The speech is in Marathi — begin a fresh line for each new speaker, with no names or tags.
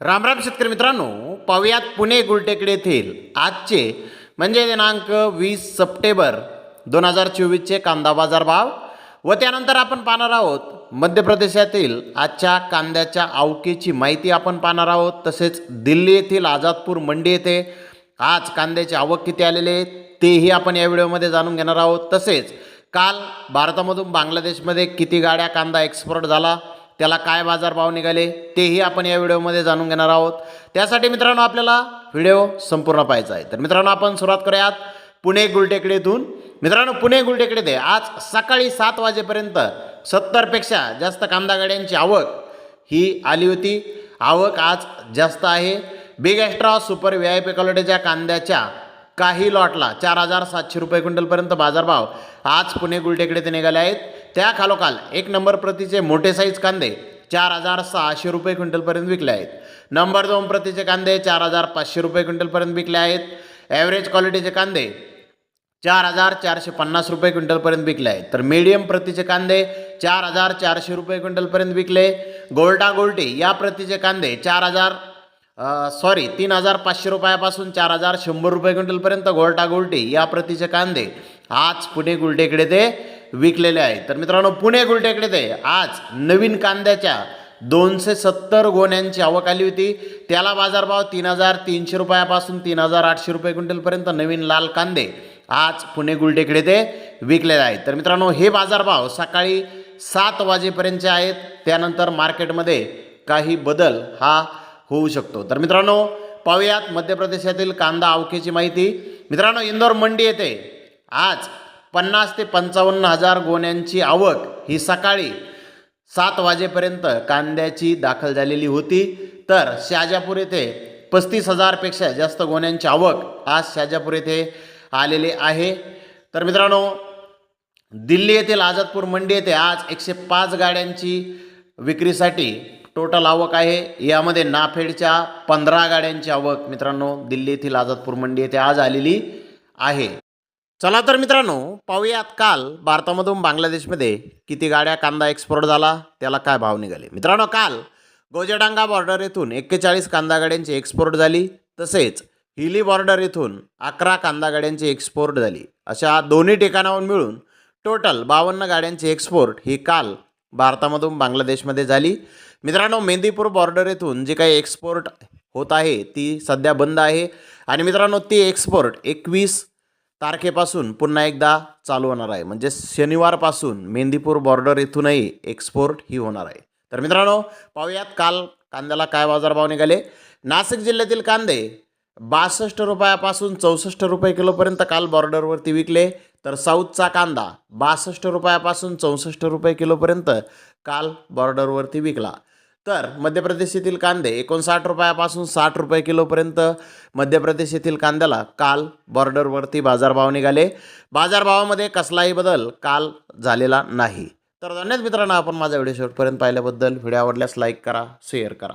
रामराम शेतकरी मित्रांनो पाहुयात पुणे गुलटेकडे येथील आजचे म्हणजे दिनांक वीस सप्टेंबर दोन हजार चोवीसचे कांदा बाजार भाव व त्यानंतर आपण पाहणार आहोत मध्य प्रदेशातील आजच्या कांद्याच्या आवकेची माहिती आपण पाहणार आहोत. तसेच दिल्ली येथील आझादपूर मंडी येथे आज कांद्याची आवक किती आलेली आहे तेही आपण या व्हिडिओमध्ये जाणून घेणार आहोत. तसेच काल भारतामधून बांगलादेशमध्ये किती गाड्या कांदा एक्सपोर्ट झाला त्याला काय बाजारभाव निघाले तेही आपण या व्हिडिओमध्ये जाणून घेणार आहोत. त्यासाठी मित्रांनो आपल्याला व्हिडिओ संपूर्ण पाहायचा आहे. तर मित्रांनो आपण सुरुवात करूयात पुणे गुलटेकडीतून. मित्रांनो पुणे गुलटेकडे आज सकाळी सात वाजेपर्यंत सत्तरपेक्षा जास्त कांदा गाड्यांची आवक ही आली होती. आवक आज जास्त आहे. Big extra super V I P क्वालिटीच्या कांद्याच्या काही लॉटला चार हजार सातशे रुपये क्विंटलपर्यंत बाजारभाव आज पुणे गुलटेकडे ते निघाले आहेत. त्या खालोखाल एक नंबर प्रतीचे मोठे साईज कांदे चार हजार सहाशे रुपये क्विंटलपर्यंत विकले आहेत. नंबर दोन प्रतीचे कांदे चार हजार पाचशे रुपये क्विंटलपर्यंत विकले आहेत. ॲव्हरेज क्वालिटीचे कांदे चार हजार चारशे पन्नास रुपये क्विंटलपर्यंत विकले आहेत. तर मीडियम प्रतीचे कांदे चार हजार चारशे रुपये क्विंटलपर्यंत विकले. गोल्टा गोल्टी या प्रतीचे कांदे चार हजार सॉरी तीन हजार पाचशे रुपयापासून चार हजार शंभर रुपये क्विंटलपर्यंत गोल्टा गोल्टी या प्रतीचे कांदे आज पुणे गुलटेकडे ते विकलेले आहेत. तर मित्रांनो पुणे गुलटेकडे ते. आज नवीन कांद्याच्या दोनशे सत्तर गोण्यांची आवक आली होती. त्याला बाजारभाव तीन हजार तीनशे रुपयापासून तीन हजार आठशे रुपये क्विंटलपर्यंत नवीन लाल कांदे आज पुणे गुलटेकडे ते विकलेले आहेत. तर मित्रांनो हे बाजारभाव सकाळी सात वाजेपर्यंतचे आहेत. त्यानंतर मार्केटमध्ये काही बदल हा होऊ शकतो. तर मित्रांनो पाहूयात मध्य प्रदेशातील कांदा आवकेची माहिती. मित्रांनो इंदोर मंडी येथे आज पन्नास ते पंचावन्न हजार गोण्यांची आवक ही सकाळी सात वाजेपर्यंत कांद्याची दाखल झालेली होती. तर शाजापूर येथे पस्तीस हजारपेक्षा जास्त गोण्यांची आवक आज शाजापूर येथे आलेली आहे. तर मित्रांनो दिल्ली येथील आझादपूर मंडी येथे आज एकशे पाच गाड्यांची विक्रीसाठी टोटल आवक आहे. यामध्ये नाफेडच्या पंधरा गाड्यांची आवक मित्रांनो दिल्ली येथील आझादपूर मंडी येथे आज आलेली आहे. चला तर मित्रांनो पाहूयात काल भारतामधून बांगलादेशमध्ये किती गाड्या कांदा एक्सपोर्ट झाला त्याला काय भाव निघाले? मित्रांनो काल गोजेडांगा बॉर्डर येथून एक्केचाळीस कांदा गाड्यांची एक्सपोर्ट झाली तसेच हिली बॉर्डर येथून अकरा कांदा गाड्यांची एक्सपोर्ट झाली. अशा दोन्ही ठिकाणाहून मिळून टोटल बावन्न गाड्यांची एक्सपोर्ट ही काल भारतामधून बांगलादेशमध्ये झाली. मित्रांनो मेंदीपूर बॉर्डर येथून जी काही एक्सपोर्ट होत आहे ती सध्या बंद आहे. आणि मित्रांनो ती एक्सपोर्ट एकवीस तारखेपासून पुन्हा एकदा चालू होणार आहे. म्हणजे शनिवारपासून मेंदीपूर बॉर्डर येथूनही एक्सपोर्ट ही होणार आहे. तर मित्रांनो पाहूयात काल कांद्याला काय बाजारभाव निघाले. नाशिक जिल्ह्यातील कांदे बासष्ट रुपयापासून चौसष्ट रुपये किलोपर्यंत काल बॉर्डरवरती विकले. तर साऊथचा कांदा बासष्ट रुपयापासून चौसष्ट रुपये किलोपर्यंत काल बॉर्डरवरती विकला. तर मध्य प्रदेश येथील कांदे एकोणसाठ रुपयापासून साठ रुपये किलोपर्यंत मध्य प्रदेश येथील कांद्याला काल बॉर्डरवरती बाजारभाव निघाले. बाजारभावामध्ये कसलाही बदल काल झालेला नाही. तर धन्यवाद मित्रांनो आपण माझा व्हिडिओ शेवटपर्यंत पाहिल्याबद्दल. व्हिडिओ आवडल्यास लाईक करा शेअर करा.